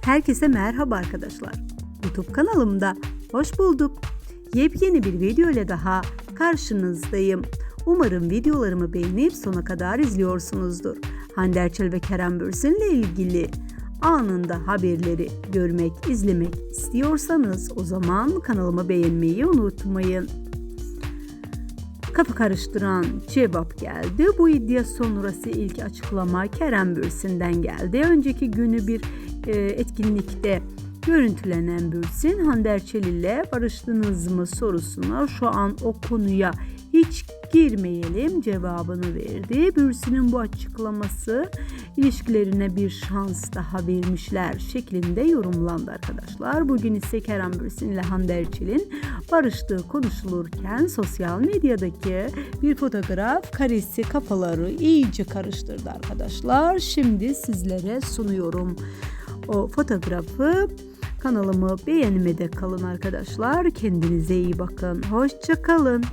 Herkese merhaba arkadaşlar. YouTube kanalımda hoş bulduk. Yepyeni bir video ile daha karşınızdayım. Umarım videolarımı beğenip sona kadar izliyorsunuzdur. Hande Erçel ve Kerem Bürsin ile ilgili anında haberleri görmek, izlemek istiyorsanız o zaman kanalımı beğenmeyi unutmayın. Kafa karıştıran cevap geldi. Bu iddia sonrası ilk açıklama Kerem Bürsin'den geldi. Önceki günü bir etkinlikte görüntülenen Bürsin, Hande Erçel ile barıştınız mı sorusuna şu an o konuya hiç girmeyelim cevabını verdi. Bürsin'in bu açıklaması ilişkilerine bir şans daha vermişler şeklinde yorumlandı arkadaşlar. Bugün ise Kerem Bürsin ile Hande Erçel'in barıştığı konuşulurken sosyal medyadaki bir fotoğraf karesi kafaları iyice karıştırdı arkadaşlar. Şimdi sizlere sunuyorum o fotoğrafı. Kanalımı beğenmede kalın arkadaşlar. Kendinize iyi bakın. Hoşça kalın.